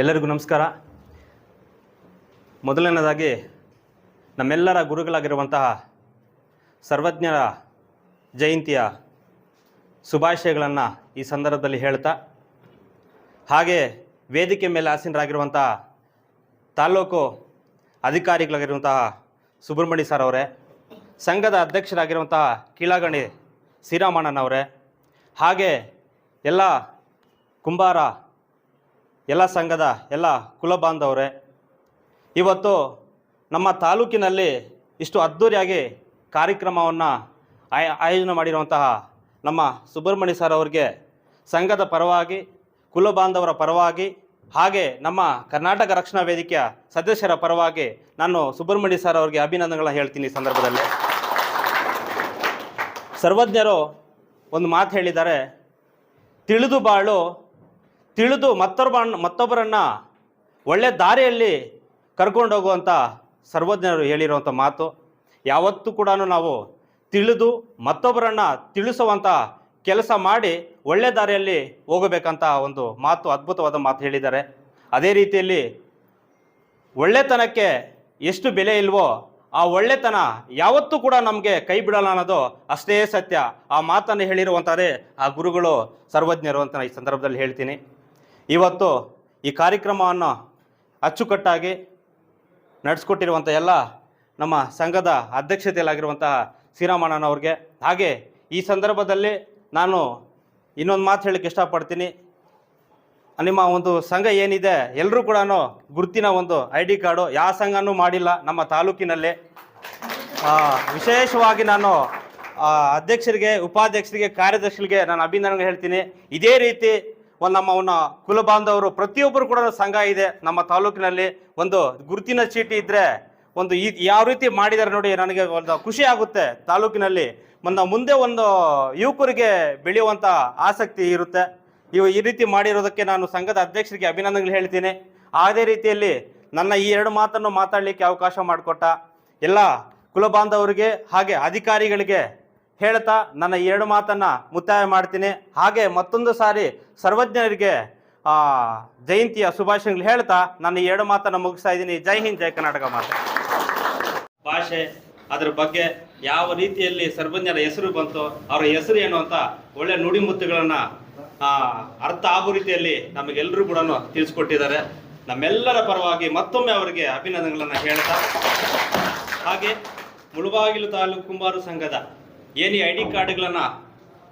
ಎಲ್ಲರಿಗೂ ನಮಸ್ಕಾರ. ಮೊದಲನೇದಾಗಿ ನಮ್ಮೆಲ್ಲರ ಗುರುಗಳಾಗಿರುವಂತಹ ಸರ್ವಜ್ಞರ ಜಯಂತಿಯ ಶುಭಾಶಯಗಳನ್ನು ಈ ಸಂದರ್ಭದಲ್ಲಿ ಹೇಳ್ತಾ, ಹಾಗೆ ವೇದಿಕೆ ಮೇಲೆ ಆಸೀನರಾಗಿರುವಂತಹ ತಾಲ್ಲೂಕು ಅಧಿಕಾರಿಗಳಾಗಿರುವಂತಹ ಸುಬ್ರಹ್ಮಣ್ಯ ಸರ್ ಅವರೇ, ಸಂಘದ ಅಧ್ಯಕ್ಷರಾಗಿರುವಂತಹ ಕೀಳಗಣಿ ಶ್ರೀರಾಮಣ್ಣನವರೇ ಹಾಗೆ ಎಲ್ಲ ಕುಂಬಾರ ಎಲ್ಲ ಸಂಘದ ಎಲ್ಲ ಕುಲಬಾಂಧವರೇ ಇವತ್ತು ನಮ್ಮ ತಾಲೂಕಿನಲ್ಲಿ ಇಷ್ಟು ಅದ್ಧೂರಿಯಾಗಿ ಕಾರ್ಯಕ್ರಮವನ್ನು ಆಯ, ಆಯೋಜನೆ ಮಾಡಿರುವಂತಹ ನಮ್ಮ ಸುಬ್ರಹ್ಮಣ್ಯ ಸರ್ ಅವರಿಗೆ ಸಂಘದ ಪರವಾಗಿ ಕುಲಬಾಂಧವರ ಪರವಾಗಿ, ಹಾಗೆ ನಮ್ಮ ಕರ್ನಾಟಕ ರಕ್ಷಣಾ ವೇದಿಕೆಯ ಸದಸ್ಯರ ಪರವಾಗಿ ನಾನು ಸುಬ್ರಹ್ಮಣ್ಯ ಸರ್ ಅವರಿಗೆ ಅಭಿನಂದನೆಗಳನ್ನ ಹೇಳ್ತೀನಿ ಈ ಸಂದರ್ಭದಲ್ಲಿ. ಸರ್ವಜ್ಞರು ಒಂದು ಮಾತು ಹೇಳಿದ್ದಾರೆ, ತಿಳಿದು ಬಾಳು ತಿಳಿದು ಮತ್ತೊಬ್ಬ ಮತ್ತೊಬ್ಬರನ್ನು ಒಳ್ಳೆ ದಾರಿಯಲ್ಲಿ ಕರ್ಕೊಂಡೋಗುವಂಥ ಸರ್ವಜ್ಞರು ಹೇಳಿರುವಂಥ ಮಾತು. ಯಾವತ್ತೂ ಕೂಡ ನಾವು ತಿಳಿದು ಮತ್ತೊಬ್ಬರನ್ನು ತಿಳಿಸುವಂಥ ಕೆಲಸ ಮಾಡಿ ಒಳ್ಳೆ ದಾರಿಯಲ್ಲಿ ಹೋಗಬೇಕಂತ ಒಂದು ಮಾತು, ಅದ್ಭುತವಾದ ಮಾತು ಹೇಳಿದ್ದಾರೆ. ಅದೇ ರೀತಿಯಲ್ಲಿ ಒಳ್ಳೆತನಕ್ಕೆ ಎಷ್ಟು ಬೆಲೆ ಇಲ್ವೋ ಆ ಒಳ್ಳೆತನ ಯಾವತ್ತೂ ಕೂಡ ನಮಗೆ ಕೈ ಬಿಡಲ್ಲ ಅನ್ನೋದು ಅಷ್ಟೇ ಸತ್ಯ. ಆ ಮಾತನ್ನು ಹೇಳಿರುವಂಥದ್ದೇ ಆ ಗುರುಗಳು, ಸರ್ವಜ್ಞರು ಅಂತ ಈ ಸಂದರ್ಭದಲ್ಲಿ ಹೇಳ್ತೀನಿ. ಇವತ್ತು ಈ ಕಾರ್ಯಕ್ರಮವನ್ನು ಅಚ್ಚುಕಟ್ಟಾಗಿ ನಡೆಸ್ಕೊಟ್ಟಿರುವಂಥ ಎಲ್ಲ ನಮ್ಮ ಸಂಘದ ಅಧ್ಯಕ್ಷತೆಯಲ್ಲಾಗಿರುವಂತಹ ಶ್ರೀರಾಮಣ್ಣನವ್ರಿಗೆ ಹಾಗೆ ಈ ಸಂದರ್ಭದಲ್ಲಿ ನಾನು ಇನ್ನೊಂದು ಮಾತು ಹೇಳಕ್ಕೆ ಇಷ್ಟಪಡ್ತೀನಿ. ನಿಮ್ಮ ಒಂದು ಸಂಘ ಏನಿದೆ ಎಲ್ಲರೂ ಕೂಡ ಗುರುತಿನ ಒಂದು ಐ ಡಿ ಕಾರ್ಡು. ಯಾವ ಸಂಘನೂ ಮಾಡಿಲ್ಲ ನಮ್ಮ ತಾಲೂಕಿನಲ್ಲಿ. ವಿಶೇಷವಾಗಿ ನಾನು ಅಧ್ಯಕ್ಷರಿಗೆ, ಉಪಾಧ್ಯಕ್ಷರಿಗೆ, ಕಾರ್ಯದರ್ಶಿಗಳಿಗೆ ನಾನು ಅಭಿನಂದನೆ ಹೇಳ್ತೀನಿ. ಇದೇ ರೀತಿ ಒಂದು ನಮ್ಮ ಅವನ ಕುಲಬಾಂಧವರು ಪ್ರತಿಯೊಬ್ಬರು ಕೂಡ ಸಂಘ ಇದೆ. ನಮ್ಮ ತಾಲೂಕಿನಲ್ಲಿ ಒಂದು ಗುರುತಿನ ಚೀಟಿ ಇದ್ದರೆ ಒಂದು ಈ ಯಾವ ರೀತಿ ಮಾಡಿದ್ದಾರೆ ನೋಡಿ ನನಗೆ ಒಂದು ಖುಷಿ ಆಗುತ್ತೆ. ತಾಲೂಕಿನಲ್ಲಿ ಒಂದು ಮುಂದೆ ಒಂದು ಯುವಕರಿಗೆ ಬೆಳೆಯುವಂಥ ಆಸಕ್ತಿ ಇರುತ್ತೆ. ಇವು ಈ ರೀತಿ ಮಾಡಿರೋದಕ್ಕೆ ನಾನು ಸಂಘದ ಅಧ್ಯಕ್ಷರಿಗೆ ಅಭಿನಂದನೆಗಳು ಹೇಳ್ತೀನಿ. ಅದೇ ರೀತಿಯಲ್ಲಿ ನನ್ನ ಈ ಎರಡು ಮಾತನ್ನು ಮಾತಾಡಲಿಕ್ಕೆ ಅವಕಾಶ ಮಾಡಿಕೊಟ್ಟ ಎಲ್ಲ ಕುಲಬಾಂಧವರಿಗೆ ಹಾಗೆ ಅಧಿಕಾರಿಗಳಿಗೆ ಹೇಳ್ತಾ ನನ್ನ ಎರಡು ಮಾತನ್ನು ಮುತ್ತಾಯ ಮಾಡ್ತೀನಿ. ಹಾಗೆ ಮತ್ತೊಂದು ಸಾರಿ ಸರ್ವಜ್ಞರಿಗೆ ಜಯಂತಿಯ ಶುಭಾಶಯಗಳು ಹೇಳ್ತಾ ನನ್ನ ಎರಡು ಮಾತನ್ನು ಮುಗಿಸ್ತಾ ಇದ್ದೀನಿ. ಜೈ ಹಿಂದ್, ಜೈ ಕರ್ನಾಟಕ ಮಾತೆ. ಭಾಷೆ ಅದ್ರ ಬಗ್ಗೆ ಯಾವ ರೀತಿಯಲ್ಲಿ ಸರ್ವಜ್ಞರ ಹೆಸರು ಬಂತು ಅವರ ಹೆಸರು ಏನು ಅಂತ ಒಳ್ಳೆ ನುಡಿಮುತ್ತುಗಳನ್ನು ಅರ್ಥ ಆಗೋ ರೀತಿಯಲ್ಲಿ ನಮಗೆಲ್ಲರೂ ಕೂಡ ತಿಳಿಸ್ಕೊಟ್ಟಿದ್ದಾರೆ. ನಮ್ಮೆಲ್ಲರ ಪರವಾಗಿ ಮತ್ತೊಮ್ಮೆ ಅವರಿಗೆ ಅಭಿನಂದನೆಗಳನ್ನು ಹೇಳ್ತಾ, ಹಾಗೆ ಮುಳುಬಾಗಿಲು ತಾಲೂಕು ಕುಂಬಾರು ಸಂಘದ ಏನು ಈ ಐ ಡಿ ಕಾರ್ಡ್ಗಳನ್ನು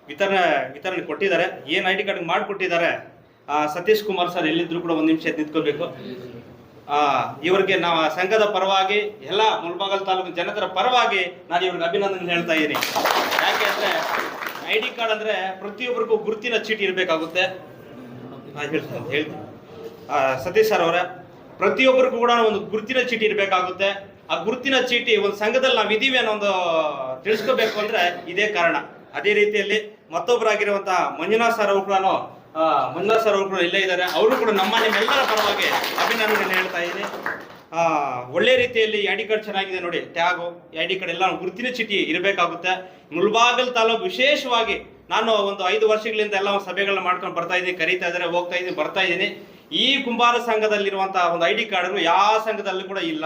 ವಿತರಣೆ ವಿತರಣೆ ಕೊಟ್ಟಿದ್ದಾರೆ ಏನು ಐ ಡಿ ಕಾರ್ಡ್ ಮಾಡಿಕೊಟ್ಟಿದ್ದಾರೆ ಸತೀಶ್ ಕುಮಾರ್ ಸರ್ ಎಲ್ಲಿದ್ದರೂ ಕೂಡ ಒಂದು ನಿಮಿಷ ನಿಂತ್ಕೋಬೇಕು ಆ, ಇವರಿಗೆ ನಾವು ಸಂಘದ ಪರವಾಗಿ ಎಲ್ಲ ಮುಳ್ಬಾಗಲ್ ತಾಲೂಕಿನ ಜನತರ ಪರವಾಗಿ ನಾನು ಇವ್ರಿಗೆ ಅಭಿನಂದನೆ ಹೇಳ್ತಾ ಇದ್ದೀನಿ. ಯಾಕೆ ಅಂದರೆ ಐ ಡಿ ಕಾರ್ಡ್ ಅಂದರೆ ಪ್ರತಿಯೊಬ್ಬರಿಗೂ ಗುರುತಿನ ಚೀಟಿ ಇರಬೇಕಾಗುತ್ತೆ. ಹೇಳ್ತೀನಿ ಸತೀಶ್ ಸರ್ ಅವರೇ ಪ್ರತಿಯೊಬ್ಬರಿಗೂ ಕೂಡ ಒಂದು ಗುರುತಿನ ಚೀಟಿ ಇರಬೇಕಾಗುತ್ತೆ. ಆ ಗುರುತಿನ ಚೀಟಿ ಒಂದು ಸಂಘದಲ್ಲಿ ನಾವು ಇದೀವಿ ಅನ್ನೋ ಒಂದು ತಿಳಿಸ್ಕೋಬೇಕು ಅಂದ್ರೆ ಇದೇ ಕಾರಣ. ಅದೇ ರೀತಿಯಲ್ಲಿ ಮತ್ತೊಬ್ಬರಾಗಿರುವಂತಹ ಮಂಜುನಾಥ್ ಸರ್ ಅವರು ಕೂಡ ಮಂಜುನಾಥ್ ಸರ್ ಅವರು ಇಲ್ಲೇ ಇದ್ದಾರೆ. ಅವರು ಕೂಡ ನಮ್ಮ ನಿಮ್ಮೆಲ್ಲರ ಪರವಾಗಿ ಅಭಿನಂದನೆ ಹೇಳ್ತಾ ಇದ್ದೀನಿ. ಆ, ಒಳ್ಳೆ ರೀತಿಯಲ್ಲಿ ಐಡಿ ಕಾರ್ಡ್ ಚೆನ್ನಾಗಿದೆ ನೋಡಿ ಟ್ಯಾಗು ಐಡಿ ಕಡೆ ಎಲ್ಲ ಗುರುತಿನ ಚೀಟಿ ಇರಬೇಕಾಗುತ್ತೆ. ಮುಳ್ಬಾಗಲ್ ತಾಲೂಕು ವಿಶೇಷವಾಗಿ ನಾನು ಒಂದು ಐದು ವರ್ಷಗಳಿಂದ ಎಲ್ಲ ಸಭೆಗಳನ್ನ ಮಾಡ್ಕೊಂಡು ಬರ್ತಾ ಇದ್ದೀನಿ ಕರೀತಾ ಇದ್ದಾರೆ ಹೋಗ್ತಾ ಇದ್ದೀನಿ ಬರ್ತಾ ಇದ್ದೀನಿ. ಈ ಕುಂಬಾರ ಸಂಘದಲ್ಲಿರುವಂತಹ ಒಂದು ಐ ಡಿ ಕಾರ್ಡ್ ಯಾವ ಸಂಘದಲ್ಲೂ ಕೂಡ ಇಲ್ಲ.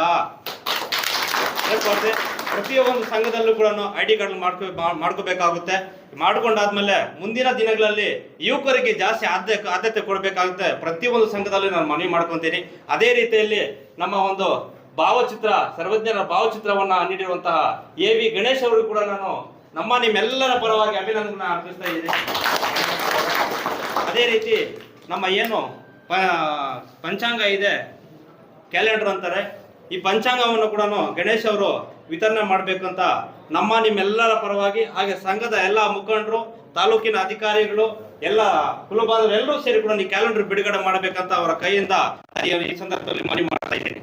ಪ್ರತಿಯೊಂದು ಸಂಘದಲ್ಲೂ ಕೂಡ ಐ ಡಿ ಕಾರ್ಡ್ ಮಾಡ್ಕೋ, ಮಾಡ್ಕೋಬೇಕಾಗುತ್ತೆ. ಮಾಡ್ಕೊಂಡಾದ್ಮೇಲೆ ಮುಂದಿನ ದಿನಗಳಲ್ಲಿ ಯುವಕರಿಗೆ ಜಾಸ್ತಿ ಆದ್ಯತೆ ಆದ್ಯತೆ ಕೊಡಬೇಕಾಗುತ್ತೆ. ಪ್ರತಿಯೊಂದು ಸಂಘದಲ್ಲೂ ನಾನು ಮನವಿ ಮಾಡ್ಕೊತೀನಿ. ಅದೇ ರೀತಿಯಲ್ಲಿ ನಮ್ಮ ಒಂದು ಭಾವಚಿತ್ರ, ಸರ್ವಜ್ಞರ ಭಾವಚಿತ್ರವನ್ನ ನೀಡಿರುವಂತಹ ಎ ವಿ ಗಣೇಶ್ ಅವರು ಕೂಡ ನಾನು ನಮ್ಮ ನಿಮ್ಮೆಲ್ಲರ ಪರವಾಗಿ ಅಭಿನಂದನೆ ಅರ್ಪಿಸ್ತಾ ಇದ್ದೀನಿ. ಅದೇ ರೀತಿ ನಮ್ಮ ಏನು ಪಂಚಾಂಗ ಇದೆ. ಕ್ಯಾಲೆಂಡರ್ ಅಂತಾರೆ. ಈ ಪಂಚಾಂಗವನ್ನು ಕೂಡ ಗಣೇಶ್ ಅವರು ವಿತರಣೆ ಮಾಡಬೇಕಂತ ನಮ್ಮ ನಿಮ್ಮೆಲ್ಲರ ಪರವಾಗಿ, ಹಾಗೆ ಸಂಘದ ಎಲ್ಲ ಮುಖಂಡರು, ತಾಲೂಕಿನ ಅಧಿಕಾರಿಗಳು, ಎಲ್ಲ ಕುಲಬಾಧರು ಎಲ್ಲರೂ ಸೇರಿ ಕೂಡ ಈ ಕ್ಯಾಲೆಂಡರ್ ಬಿಡುಗಡೆ ಮಾಡಬೇಕಂತ ಅವರ ಕೈಯಿಂದ ಈ ಸಂದರ್ಭದಲ್ಲಿ ಮನವಿ ಮಾಡ್ತಾ ಇದ್ದೀನಿ.